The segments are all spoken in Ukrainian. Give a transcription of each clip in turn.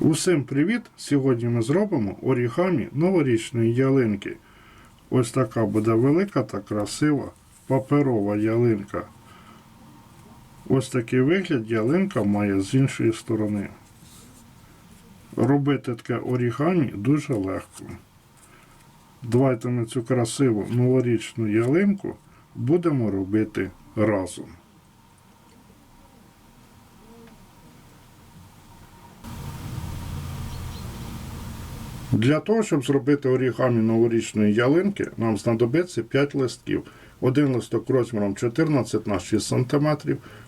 Усім привіт! Сьогодні ми зробимо орігамі новорічної ялинки. Ось така буде велика та красива паперова ялинка. Ось такий вигляд ялинка має з іншої сторони. Робити таке орігамі дуже легко. Давайте ми цю красиву новорічну ялинку будемо робити разом. Для того, щоб зробити орігамі новорічної ялинки, нам знадобиться 5 листків. Один листок розміром 14 на 6 см,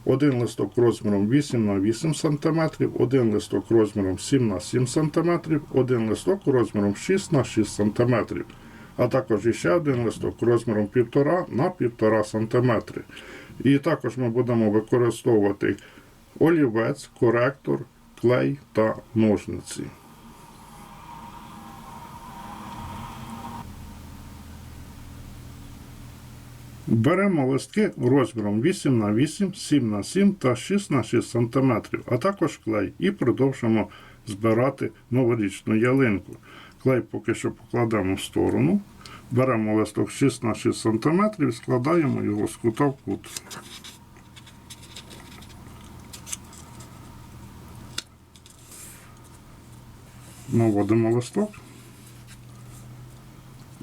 один листок розміром 8 на 8 см, один листок розміром 7 на 7 см, один листок розміром 6 на 6 см, а також іще один листок розміром 1,5 на 1,5 см. І також ми будемо використовувати олівець, коректор, клей та ножниці. Беремо листки розміром 8 на 8, 7 на 7 та 6 на 6 см, а також клей і продовжимо збирати новорічну ялинку. Клей поки що покладемо в сторону. Беремо листок 6 на 6 см і складаємо його з кута в кут. Наводимо листок.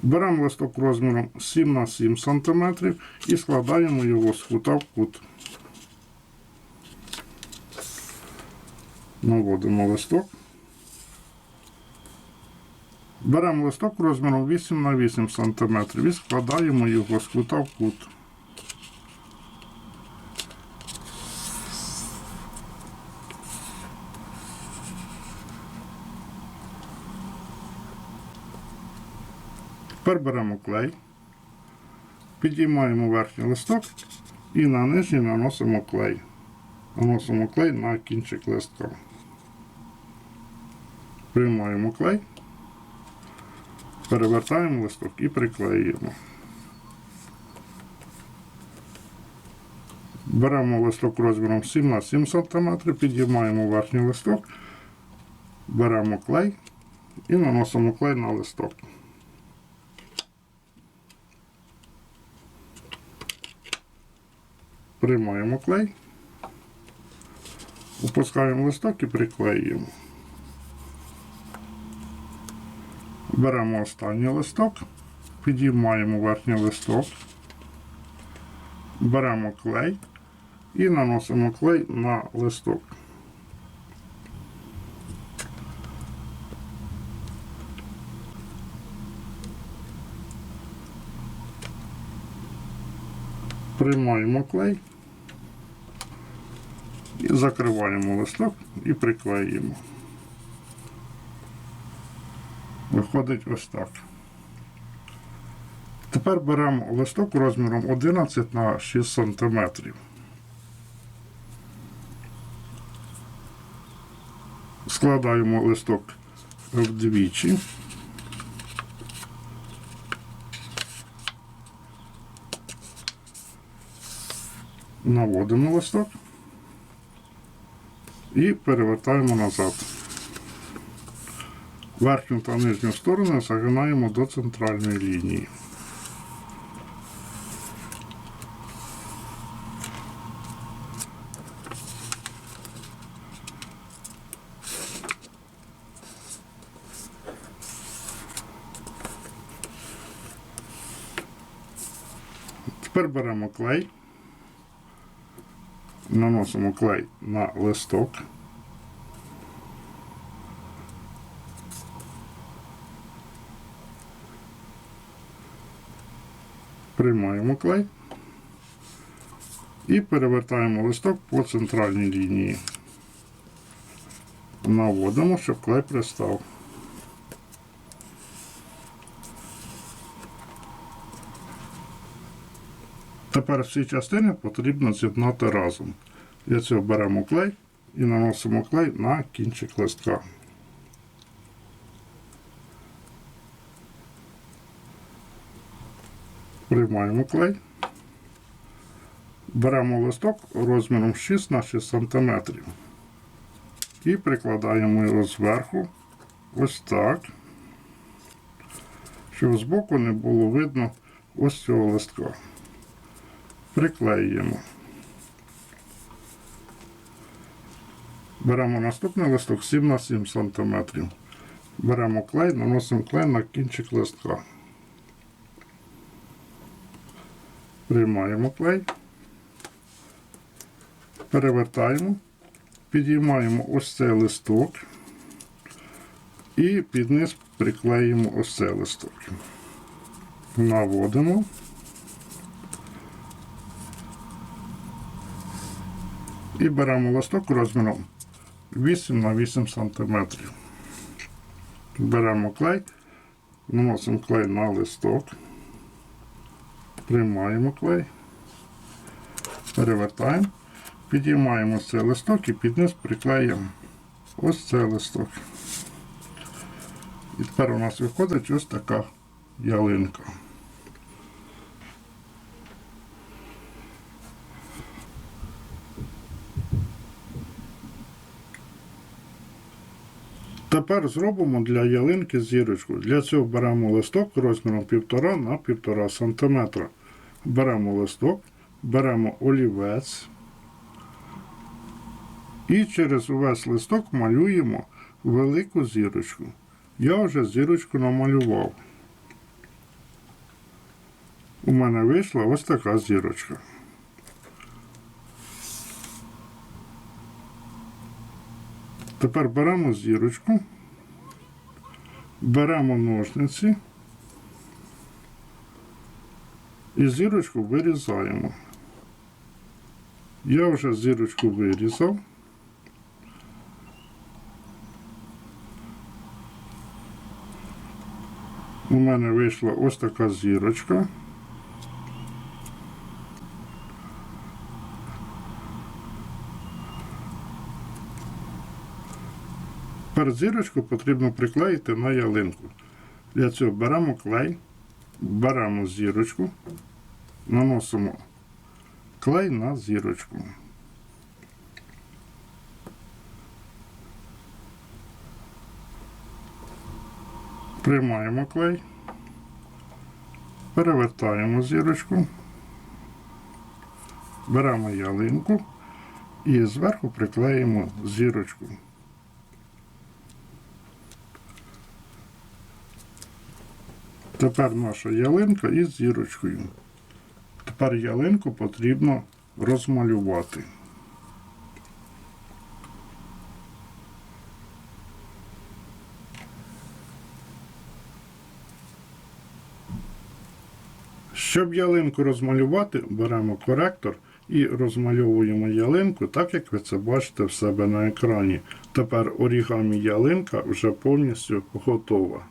Беремо листок розміром 7 на 7 см і складаємо його з кута в кут. Наводимо листок. Беремо листок розміром 8 на 8 см і складаємо його з кута в кут. Тепер беремо клей, підіймаємо верхній листок і на нижній наносимо клей. Наносимо клей на кінчик листка. Приймаємо клей, перевертаємо листок і приклеюємо. Беремо листок розміром 7 на 7 см, підіймаємо верхній листок, беремо клей і наносимо клей на листок. Приймаємо клей, опускаємо листок і приклеюємо. Беремо останній листок, підіймаємо верхній листок, беремо клей і наносимо клей на листок. Приймаємо клей і закриваємо листок і приклеїмо. Виходить ось так. Тепер беремо листок розміром 11 на 6 см. Складаємо листок вдвічі. Наводимо листок і перевертаємо назад. Верхню та нижню сторону загинаємо до центральної лінії. Тепер беремо клей, наносимо клей на листок. Приймаємо клей і перевертаємо листок по центральній лінії. Наводимо, щоб клей пристав. Тепер всі частини потрібно з'єднати разом. Для цього беремо клей і наносимо клей на кінчик листка. Приймаємо клей. Беремо листок розміром 6 на 6 см. І прикладаємо його зверху, ось так, щоб збоку не було видно ось цього листка. Приклеюємо. Беремо наступний листок 7 на 7 см. Беремо клей, наносимо клей на кінчик листка. Приймаємо клей, перевертаємо, підіймаємо ось цей листок і під низ приклеїмо ось цей листок. Наводимо. І беремо листок розміром 8 на 8 см. Беремо клей, наносимо клей на листок, приймаємо клей, перевертаємо, підіймаємо цей листок і під низ приклеїмо ось цей листок. І тепер у нас виходить ось така ялинка. Тепер зробимо для ялинки зірочку. Для цього беремо листок розміром 1,5 на 1,5 см. Беремо листок, беремо олівець і через увесь листок малюємо велику зірочку. Я вже зірочку намалював. У мене вийшла ось така зірочка. Тепер беремо зірочку, беремо ножниці і зірочку вирізаємо. Я вже зірочку вирізав. У мене вийшла ось така зірочка. Тепер зірочку потрібно приклеїти на ялинку. Для цього беремо клей, беремо зірочку, наносимо клей на зірочку. Приймаємо клей, перевертаємо зірочку, беремо ялинку і зверху приклеїмо зірочку. Тепер наша ялинка із зірочкою. Тепер ялинку потрібно розмалювати. Щоб ялинку розмалювати, беремо коректор і розмальовуємо ялинку, так як ви це бачите в себе на екрані. Тепер орігамі ялинка вже повністю готова.